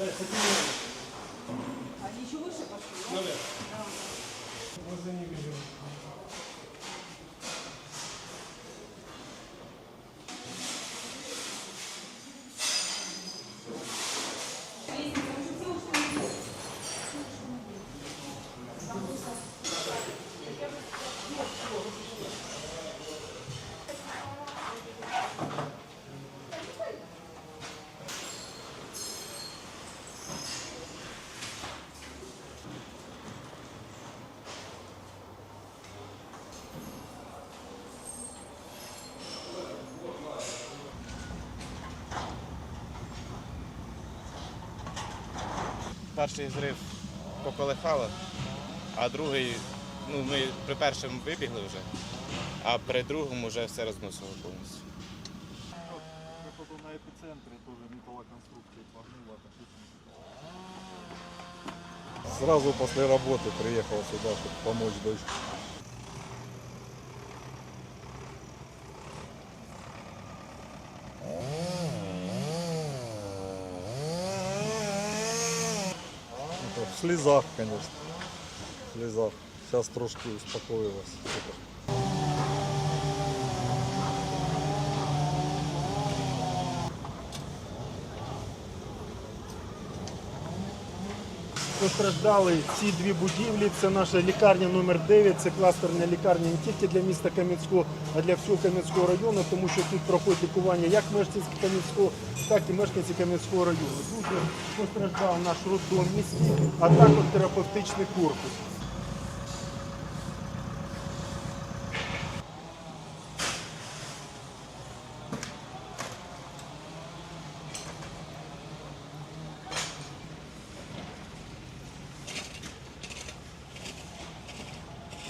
Они еще выше пошли, да? Наверх. Да. Перший зрив поколихало, а другий, ну ми при першому вибігли вже, а при другому вже все розносило повністю. Походу на эпицентре тоже металлоконструкция погнула. Сразу после работы приехал сюда, чтобы помочь дочке. В слезах, конечно. В слезах. Сейчас трошки успокоилась. Постраждали ці дві будівлі. Це наша лікарня номер 9 це кластерна лікарня не тільки для міста Кам'янського, а для всього Кам'янського району, тому що тут проходить лікування як мешканці Кам'янського, так і мешканці Кам'янського району. Дуже постраждав наш роддом міський, а також терапевтичний корпус.